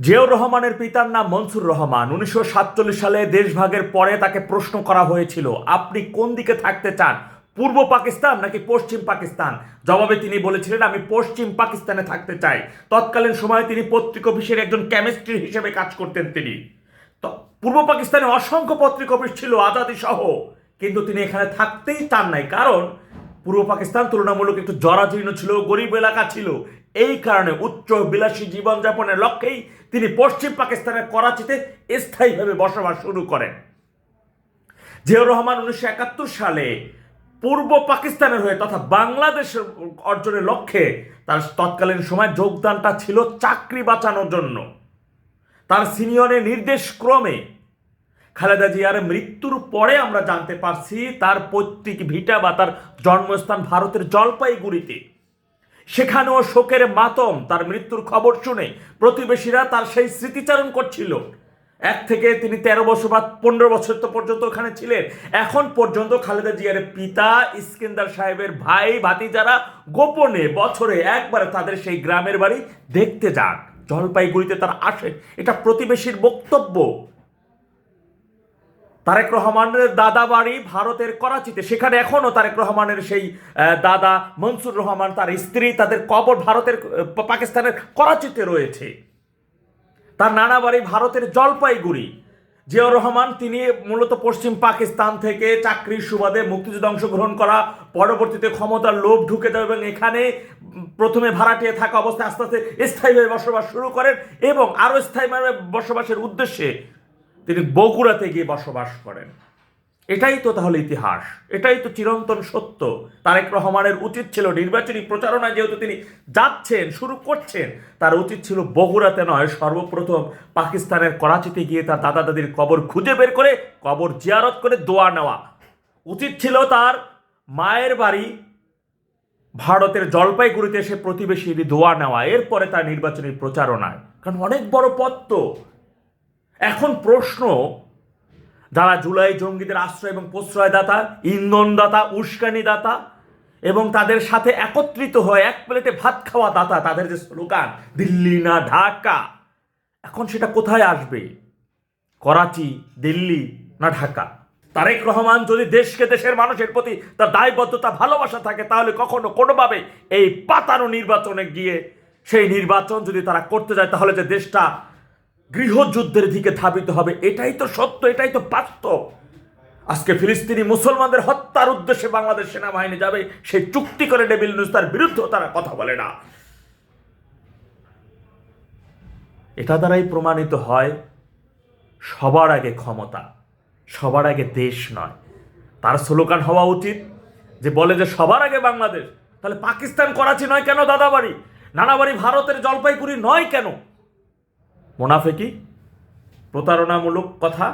জিয়াউর রহমানের পিতার নাম মনসুর রহমান। উনিশশো সাতচল্লিশ সালে দেশভাগের পরে তাকে প্রশ্ন করা হয়েছিল, আপনি কোন দিকে থাকতে চান? পূর্ব পাকিস্তান নাকি পশ্চিম পাকিস্তান? জবাবে তিনি বলেছিলেন, আমি পশ্চিম পাকিস্তানে থাকতে চাই। তৎকালীন সময়ে তিনি পত্রিকা অফিসের একজন কেমিস্ট্রি হিসেবে কাজ করতেন তিনি। পূর্ব পাকিস্তানে অসংখ্য পত্রিকা অফিস ছিল, আজাদি সহ। কিন্তু তিনি এখানে থাকতেই চান নাই। কারণ পূর্ব পাকিস্তান তুলনামূলক একটু জরাজীর্ণ ছিল, গরিব এলাকা ছিল। এই কারণে উচ্চ বিলাসী জীবনযাপনের লক্ষ্যেই তিনি পশ্চিম পাকিস্তানের করাচিতে স্থায়ীভাবে বসবাস শুরু করেন। জিয়াউর রহমান উনিশশো একাত্তর সালে পূর্ব পাকিস্তানের হয়ে তথা বাংলাদেশ অর্জনের লক্ষ্যে তার তৎকালীন সময় যোগদানটা ছিল চাকরি বাঁচানোর জন্য। তার সিনিয়রের নির্দেশ ক্রমে খালেদা জিয়ার মৃত্যুর পরে আমরা জানতে পারছি তার পৈতৃক ভিটা বা তার জন্মস্থান ভারতের জলপাইগুড়িতে। সেখানেও শোকের মাতম, তার মৃত্যুর খবর শুনে প্রতিবেশীরা তার সেই স্মৃতিচারণ করছিল। এক থেকে তিনি তেরো বছর বা পনেরো বছর তো পর্যন্ত ওখানে ছিলেন। এখন পর্যন্ত খালেদা জিয়ার পিতা ইস্কেন্দার সাহেবের ভাই ভাতি যারা গোপনে বছরে একবারে তাদের সেই গ্রামের বাড়ি দেখতে যান। জলপাইগুড়িতে তার আসে এটা প্রতিবেশীর বক্তব্য। তারেক রহমানের দাদা বাড়ি ভারতের করাচিতে। সেখানে এখনও তারেক রহমানের সেই দাদা মনসুর রহমান তার স্ত্রী তাদের কবর ভারতের পাকিস্তানের করাচিতে রয়েছে। তার নানা বাড়ি ভারতের জলপাইগুড়ি। জিয়াউর রহমান, তিনি মূলত পশ্চিম পাকিস্তান থেকে চাকরির সুবাদে মুক্তিযুদ্ধে অংশগ্রহণ করা, পরবর্তীতে ক্ষমতার লোভ ঢুকে দেয় এবং এখানে প্রথমে ভাড়াটিয়ে থাকা অবস্থায় আস্তে আস্তে স্থায়ীভাবে বসবাস শুরু করেন এবং আরও স্থায়ীভাবে বসবাসের উদ্দেশ্যে তিনি বগুড়াতে গিয়ে বসবাস করেন। এটাই তো তাহলে ইতিহাস, এটাই তো চিরন্তন সত্য। তারেক রহমানের উচিত ছিল নির্বাচনী প্রচারণা যেহেতু তিনি যাচ্ছেন, শুরু করছেন, তার উচিত ছিল বগুড়াতে নয়, সর্বপ্রথম পাকিস্তানের করাচিতে গিয়ে তার দাদা দাদির কবর খুঁজে বের করে, কবর জিয়ারত করে দোয়া নেওয়া। উচিত ছিল তার মায়ের বাড়ি ভারতের জলপাইগুড়িতে এসে প্রতিবেশীর দোয়া নেওয়া, এরপরে তার নির্বাচনী প্রচারণায়। কারণ অনেক বড় পথ তো। এখন প্রশ্ন, যারা জুলাই জঙ্গিদের আশ্রয় এবং প্রশ্রয়দাতা, ইন্ধনদাতা, উস্কানিদাতা, এবং তাদের সাথে একত্রিত হয়ে এক প্লেটে ভাত খাওয়া দাতা, তাদের যে স্লোগান, দিল্লি না ঢাকা, এখন সেটা কোথায় আসবে? করাচি, দিল্লি না ঢাকা? তারেক রহমান যদি দেশকে দেশের মানুষের প্রতি তার দায়বদ্ধতা, ভালোবাসা থাকে, তাহলে কখনো কোনোভাবে এই পাতানো নির্বাচনে গিয়ে সেই নির্বাচন যদি তারা করতে যায়, তাহলে যে দেশটা গৃহযুদ্ধের দিকে ধাবিত হবে, এটাই তো সত্য, এটাই তো বাস্তব। আজকে ফিলিস্তিনি মুসলমানদের হত্যার উদ্দেশ্যে বাংলাদেশ সেনাবাহিনী যাবে সেই চুক্তি করে ডেবিল নিউজ তার বিরুদ্ধেও তারা কথা বলে না। এটা দ্বারাই প্রমাণিত হয়, সবার আগে ক্ষমতা, সবার আগে দেশ নয়। তার স্লোগান হওয়া উচিত যে বলে যে সবার আগে বাংলাদেশ, তাহলে পাকিস্তান করাচি নয় কেন, দাদাবাড়ি? নানাবাড়ি ভারতের জলপাইগুড়ি নয় কেন? মোনাফেকি প্রতারণামূলক কথা